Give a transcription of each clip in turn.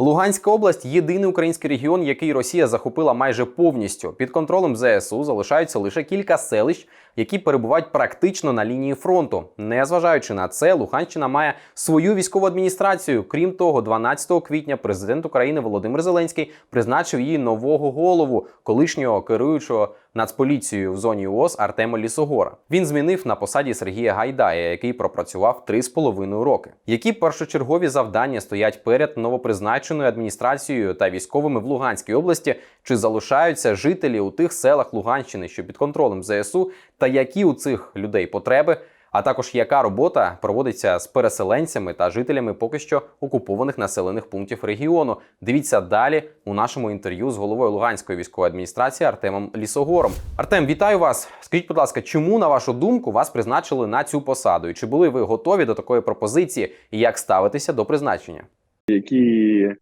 Луганська область єдиний український регіон, який Росія захопила майже повністю. Під контролем ЗСУ залишаються лише кілька селищ, які перебувають практично на лінії фронту. Незважаючи на це, Луганщина має свою військову адміністрацію. Крім того, 12 квітня президент України Володимир Зеленський призначив її нового голову, колишнього керуючого Нацполіцією в зоні ООС Артема Лісогора. Він змінив на посаді Сергія Гайдая, який пропрацював 3,5 роки. Які першочергові завдання стоять перед новопризначеною адміністрацією та військовими в Луганській області? Чи залишаються жителі у тих селах Луганщини, що під контролем ЗСУ, та які у цих людей потреби? А також яка робота проводиться з переселенцями та жителями поки що окупованих населених пунктів регіону? Дивіться далі у нашому інтерв'ю з головою Луганської військової адміністрації Артемом Лісогором. Артем, вітаю вас. Скажіть, будь ласка, чому на вашу думку вас призначили на цю посаду? І чи були ви готові до такої пропозиції? І як ставитися до призначення? Які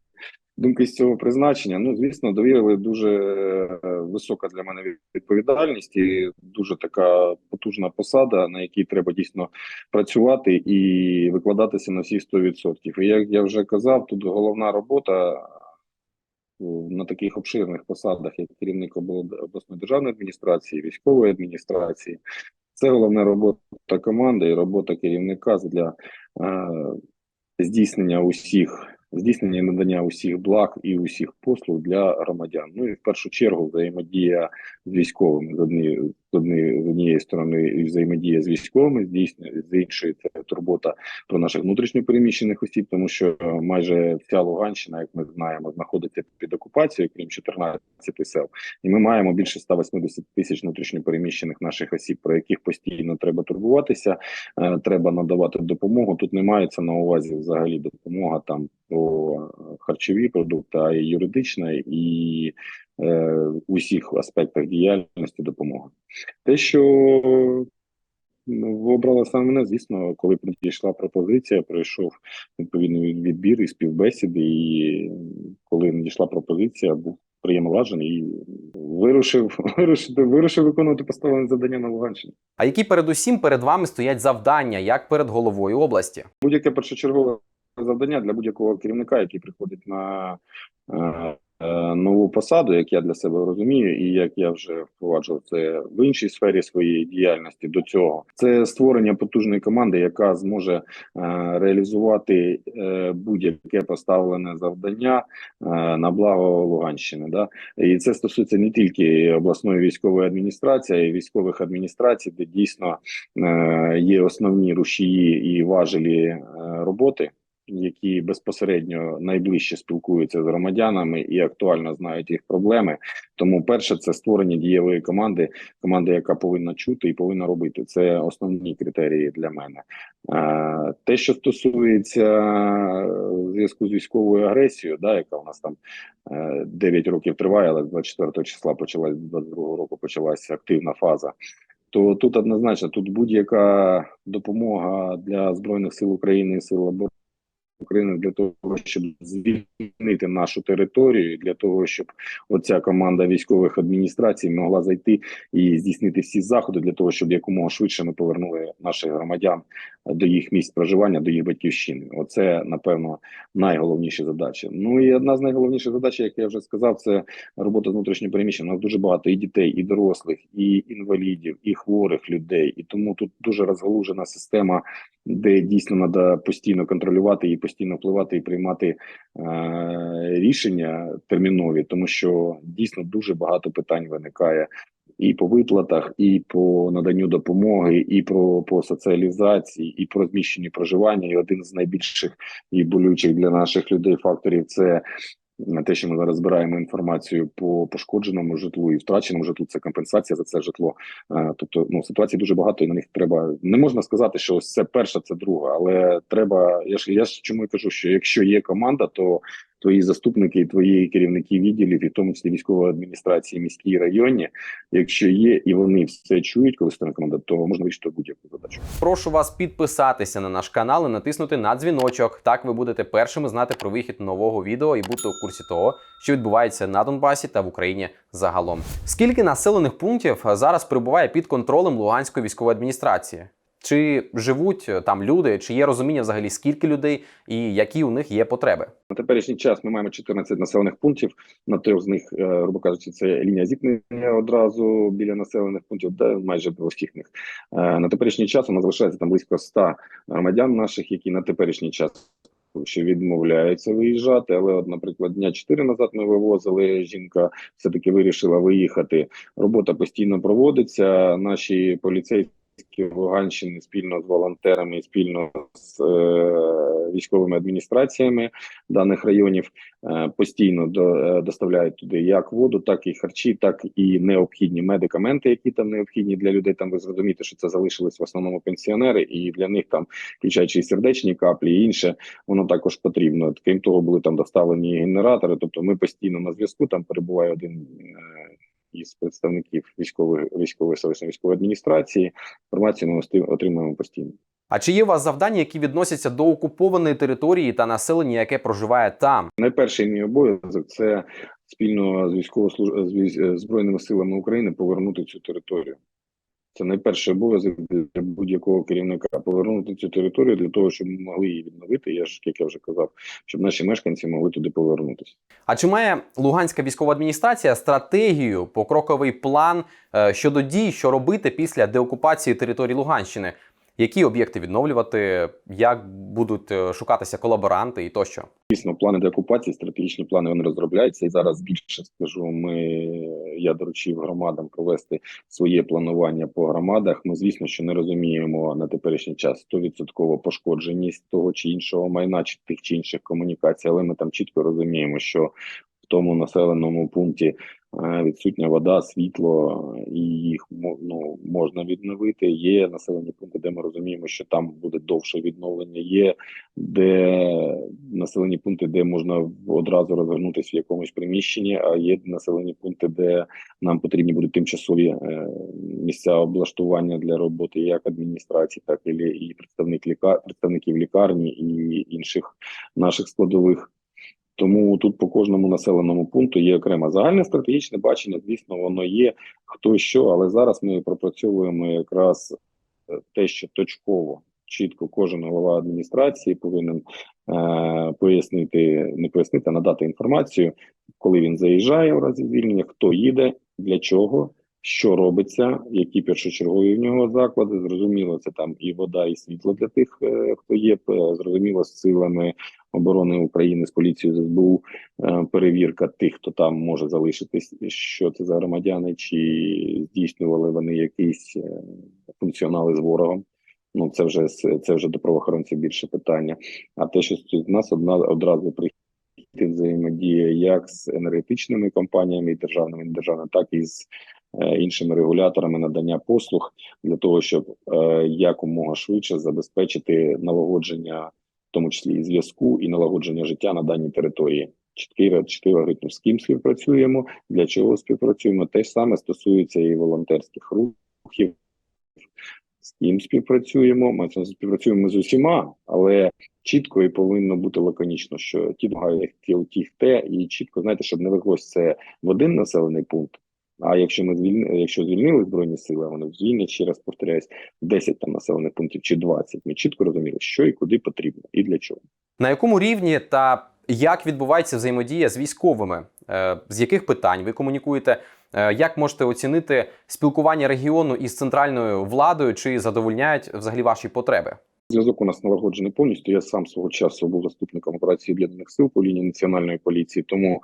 думки з цього призначення? Ну, звісно, довірили дуже е, висока для мене відповідальність і дуже така потужна посада, на якій треба дійсно працювати і викладатися на всі 100%. І як я вже казав, тут головна робота на таких обширних посадах, як керівник обл- обласної державної адміністрації, військової адміністрації. Це головна робота команди і робота керівника для е, здійснення усіх здійснення надання усіх благ і усіх послуг для громадян. Ну і в першу чергу взаємодія з військовими з однієї з однієї, сторони і взаємодія з військовими, з іншої це турбота про наших внутрішньопереміщених осіб, тому що е, майже вся Луганщина, як ми знаємо, знаходиться під окупацією, крім 14 сел. І ми маємо більше 180 тисяч внутрішньопереміщених наших осіб, про яких постійно треба турбуватися, е, треба надавати допомогу. Тут не мається на увазі взагалі допомога там по е, харчові продукти, а й юридична і е, усіх аспектах діяльності допомога. Те, що ну, ви обрали саме мене, звісно, коли надійшла пропозиція, пройшов відповідний відбір і співбесіди, і коли надійшла пропозиція, був приємно вражений і вирушив, вирушив, вирушив виконувати поставлене завдання на Луганщині. А які передусім перед вами стоять завдання, як перед головою області? Будь-яке першочергове завдання для будь-якого керівника, який приходить на е, нову посаду, як я для себе розумію, і як я вже впроваджував це в іншій сфері своєї діяльності до цього, це створення потужної команди, яка зможе е, реалізувати е, будь-яке поставлене завдання е, на благо Луганщини. Да? І це стосується не тільки обласної військової адміністрації, а й військових адміністрацій, де дійсно е, є основні рушії і важелі е, роботи які безпосередньо найближче спілкуються з громадянами і актуально знають їх проблеми. Тому, перше, це створення дієвої команди, команди, яка повинна чути і повинна робити. Це основні критерії для мене. Е, Те, що стосується е, зв'язку з військовою агресією, да, яка у нас там е, 9 років триває, але з 24 числа почалась 22 року почалася активна фаза. То тут однозначно тут будь-яка допомога для збройних сил України і сил оборони України для того, щоб звільнити нашу територію, для того, щоб оця команда військових адміністрацій могла зайти і здійснити всі заходи для того, щоб якомога швидше ми повернули наших громадян до їх місць проживання, до їх батьківщини. Оце напевно найголовніші задачі. Ну і одна з найголовніших задач, як я вже сказав, це робота з внутрішньо переміщення. У нас дуже багато і дітей, і дорослих, і інвалідів, і хворих людей. І тому тут дуже розгалужена система, де дійсно треба постійно контролювати і постійно впливати і приймати е, рішення термінові, тому що дійсно дуже багато питань виникає. І по виплатах, і по наданню допомоги, і про по соціалізації, і про зміщені проживання. І один з найбільших і болючих для наших людей факторів це те, що ми зараз збираємо інформацію по пошкодженому житлу і втраченому житлу. Це компенсація за це житло. Е, Тобто, ну ситуацій дуже багато, і на них треба не можна сказати, що ось це перша, це друга, але треба. Я ж я ж чому я кажу, що якщо є команда, то твої заступники, і твої керівники відділів, і в тому числі військової адміністрації, міській районі, якщо є і вони все чують, коли стане команда, то можна вирішити будь-яку задачу. Прошу вас підписатися на наш канал і натиснути на дзвіночок. Так ви будете першими знати про вихід нового відео і бути у курсі того, що відбувається на Донбасі та в Україні загалом. Скільки населених пунктів зараз перебуває під контролем Луганської військової адміністрації? Чи живуть е, там люди, чи є розуміння взагалі скільки людей і які у них є потреби? На теперішній час ми маємо 14 населених пунктів. На трьох з них, е, грубо кажучи, це лінія зіткнення одразу біля населених пунктів, де майже до всіх них. Е, На теперішній час у нас залишається там близько 100 громадян наших, які на теперішній час що відмовляються виїжджати. Але, от, наприклад, дня 4 назад ми вивозили. Жінка все таки вирішила виїхати. Робота постійно проводиться. Наші поліцейські Луганщини спільно з волонтерами, спільно з е, військовими адміністраціями даних районів е, постійно до, е, доставляють туди як воду, так і харчі, так і необхідні медикаменти, які там необхідні для людей. Там ви зрозумієте, що це залишились в основному пенсіонери, і для них там, включаючи сердечні каплі, і інше, воно також потрібно. Крім того, були там доставлені генератори. Тобто, ми постійно на зв'язку. Там перебуває один. е, Із представників військової військової селищної військової адміністрації інформацію ми отримуємо постійно. А чи є у вас завдання, які відносяться до окупованої території та населення, яке проживає там? Найперший мій обов'язок це спільно з військово з збройними силами України повернути цю територію. Це найперший обов'язок для будь-якого керівника повернути цю територію для того, щоб ми могли її відновити. Я ж як я вже казав, щоб наші мешканці могли туди повернутися. А чи має Луганська військова адміністрація стратегію, покроковий план е, щодо дій, що робити після деокупації території Луганщини? Які об'єкти відновлювати, як будуть е, шукатися колаборанти і тощо? Дійсно, плани деокупації, стратегічні плани вони розробляються. І зараз більше скажу. Ми я доручив громадам провести своє планування по громадах. Ми, звісно, що не розуміємо на теперішній час 100% пошкодженість того чи іншого майна, чи тих чи інших комунікацій, але ми там чітко розуміємо, що в тому населеному пункті е, відсутня вода, світло, і їх ну, можна відновити. Є населені пункти, де ми розуміємо, що там буде довше відновлення. Є де населені пункти, де можна одразу розвернутися в якомусь приміщенні, а є населені пункти, де нам потрібні будуть тимчасові е, місця облаштування для роботи як адміністрації, так і, представник ліка, представників лікарні і інших наших складових. Тому тут по кожному населеному пункту є окремо загальне стратегічне бачення. Звісно, воно є хто що, але зараз ми пропрацьовуємо якраз е, те, що точково, чітко кожен голова адміністрації повинен пояснити, не пояснити, а надати інформацію, коли він заїжджає в разі звільнення, хто їде, для чого, що робиться, які першочергові в нього заклади. Зрозуміло, це там і вода, і світло для тих, е, хто є. Зрозуміло, з силами оборони України, з поліцією, з СБУ е, перевірка тих, хто там може залишитись, що це за громадяни, чи здійснювали вони якісь е, функціонали з ворогом. Ну це вже це вже до правоохоронців більше питання. А те, що стосується нас, одна одразу прийти взаємодія як з енергетичними компаніями і державними, і недержавними, так і з е, іншими регуляторами надання послуг для того, щоб е, якомога швидше забезпечити налагодження, в тому числі і зв'язку, і налагодження життя на даній території. Чіткий чіткий алгоритм, з ким співпрацюємо, для чого співпрацюємо. Те ж саме стосується і волонтерських рухів. З ким співпрацюємо? Ми це співпрацюємо з усіма, але чітко і повинно бути лаконічно, що ті ті, ті, те, і чітко знаєте, щоб не леглось це в один населений пункт. А якщо ми звільнили, якщо звільнили збройні сили, вони звільнять ще раз повторяюсь, 10 там населених пунктів чи 20, Ми чітко розуміли, що і куди потрібно, і для чого. На якому рівні та як відбувається взаємодія з військовими? Е, З яких питань ви комунікуєте? Е, Як можете оцінити спілкування регіону із центральною владою? Чи задовольняють взагалі ваші потреби? Зв'язок у нас налагоджений повністю. Я сам свого часу був заступником операції об'єднаних сил по лінії національної поліції. Тому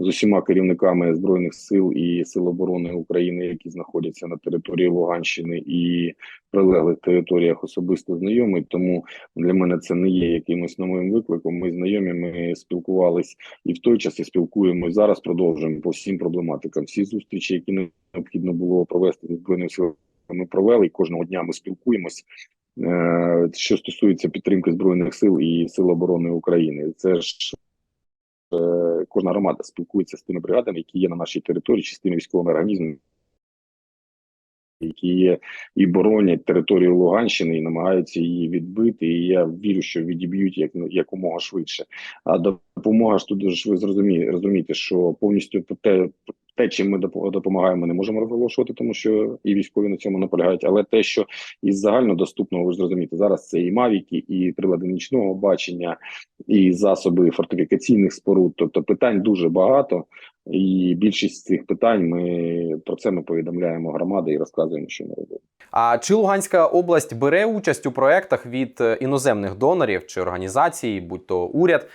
з усіма керівниками збройних сил і сил оборони України, які знаходяться на території Луганщини і прилеглих територіях, особисто знайомий. Тому для мене це не є якимось новим викликом. Ми знайомі, ми спілкувались і в той час і спілкуємося. Зараз продовжуємо по всім проблематикам. Всі зустрічі, які необхідно було провести зі збройними силами, ми провели. І кожного дня ми спілкуємось. Е, Що стосується підтримки збройних сил і сил оборони України, це ж кожна громада спілкується з тими бригадами, які є на нашій території, чи з тими військовими організмами, які є і боронять територію Луганщини і намагаються її відбити. І я вірю, що відіб'ють як якомога швидше. А допомога ж тут дуже ви зрозумієте, розумієте, що повністю те, чим ми допо- допомагаємо, не можемо розголошувати, тому що і військові на цьому наполягають. Але те, що із загальнодоступного, ви ж зрозумієте, зараз це і мавіки, і прилади нічного бачення, і засоби фортифікаційних споруд. Тобто питань дуже багато, і більшість цих питань ми про це ми повідомляємо громади і розказуємо, що ми робимо. А чи Луганська область бере участь у проєктах від е, іноземних донорів чи організацій, будь то уряд?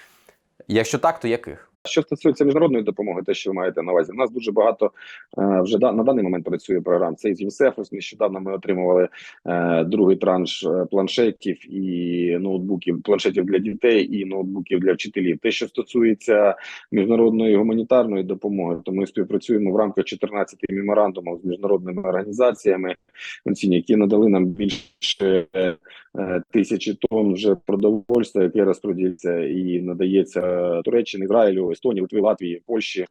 Якщо так, то яких? Що стосується міжнародної допомоги, те, що ви маєте на увазі, у нас дуже багато е, вже на даний момент працює програм. Це із ЮНІСЕФ. Нещодавно ми отримували е, другий транш е, планшетів і ноутбуків, планшетів для дітей і ноутбуків для вчителів. Те, що стосується міжнародної гуманітарної допомоги, то ми співпрацюємо в рамках 14 меморандумів з міжнародними організаціями, які надали нам більше тисячі тонн вже продовольства, яке розподіляється і надається Туреччині, Ізраїлю, Естонії, Литві, Латвії, Польщі е,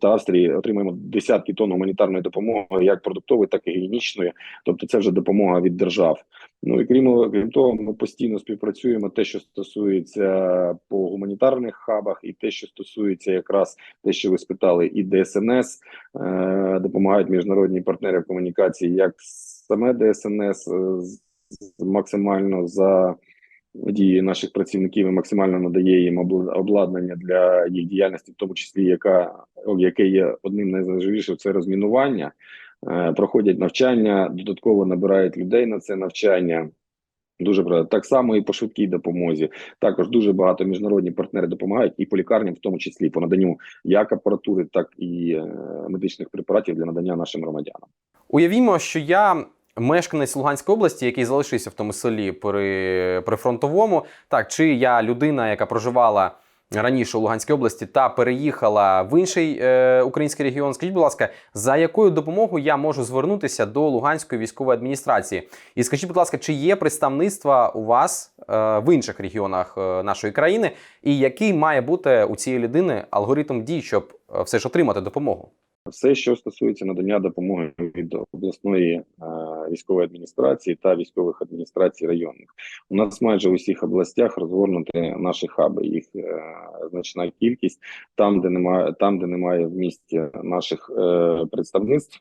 та Австрії. Отримаємо десятки тонн гуманітарної допомоги, як продуктової, так і гігієнічної. Тобто, це вже допомога від держав. Ну і крім, крім того, ми постійно співпрацюємо. Те, що стосується по гуманітарних хабах, і те, що стосується якраз те, що ви спитали, і ДСНС е, допомагають міжнародні партнери в комунікації, як саме ДСНС е, максимально за дії наших працівників і максимально надає їм обла- обладнання для їх діяльності, в тому числі яка яке є одним з найважливіших, це розмінування. Е, Проходять навчання, додатково набирають людей на це навчання. Дуже правда. Так само і по швидкій допомозі. Також дуже багато міжнародні партнери допомагають і по лікарням, в тому числі по наданню як апаратури, так і е, медичних препаратів для надання нашим громадянам. Уявімо, що я мешканець Луганської області, який залишився в тому селі при, при фронтовому. Так, чи я людина, яка проживала раніше у Луганській області та переїхала в інший е, український регіон. Скажіть, будь ласка, за якою допомогою я можу звернутися до Луганської військової адміністрації? І скажіть, будь ласка, чи є представництва у вас е, в інших регіонах е, нашої країни, і який має бути у цієї людини алгоритм дій, щоб е, все ж отримати допомогу? Все, що стосується надання допомоги від обласної е, військової адміністрації та військових адміністрацій районних, у нас майже у всіх областях розгорнуті наші хаби. Їх е, значна кількість там, де немає, там, де немає в місті наших е, представництв.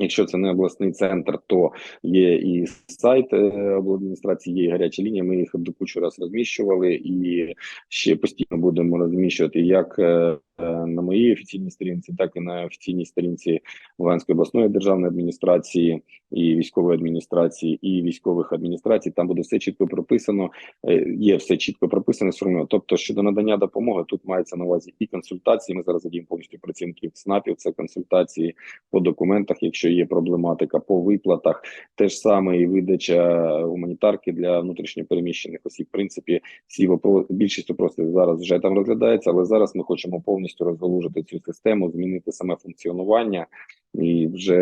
Якщо це не обласний центр, то є і сайт е, обладміністрації, є і гарячі лінії. Ми їх до кучу раз розміщували і ще постійно будемо розміщувати як е, на моїй офіційній сторінці, так і на офіційній сторінці Луганської обласної державної адміністрації і військової адміністрації, і військових адміністрацій. Там буде все чітко прописано. е, Є все чітко прописано, сформовано. Тобто щодо надання допомоги, тут мається на увазі і консультації. Ми зараз задіємо повністю працівників СНАПів. Це консультації по документах, якщо є проблематика, по виплатах. Те ж саме і видача гуманітарки для внутрішньопереміщених осіб. В принципі, всі вопро- більшість вопросів зараз вже там розглядається, але зараз ми хочемо повністю розгалужити цю систему, змінити саме функціонування. І вже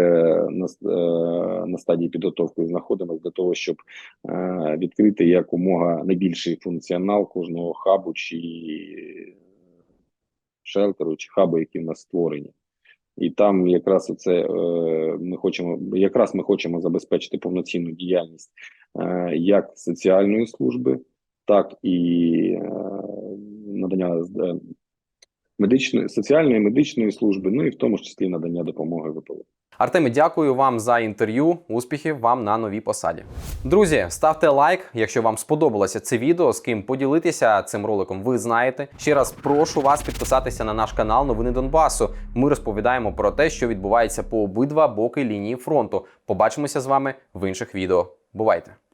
на, е, на стадії підготовки знаходимося для того, щоб е, відкрити якомога найбільший функціонал кожного хабу чи шелтеру, чи хабу, які в нас створені. І там якраз оце е, ми хочемо, якраз ми хочемо забезпечити повноцінну діяльність як соціальної служби, так і надання медичної соціальної медичної служби, ну і в тому числі надання допомоги ВПО. Артеме, дякую вам за інтерв'ю. Успіхів вам на новій посаді. Друзі, ставте лайк, якщо вам сподобалося це відео. З ким поділитися цим роликом, ви знаєте. Ще раз прошу вас підписатися на наш канал Новини Донбасу. Ми розповідаємо про те, що відбувається по обидва боки лінії фронту. Побачимося з вами в інших відео. Бувайте!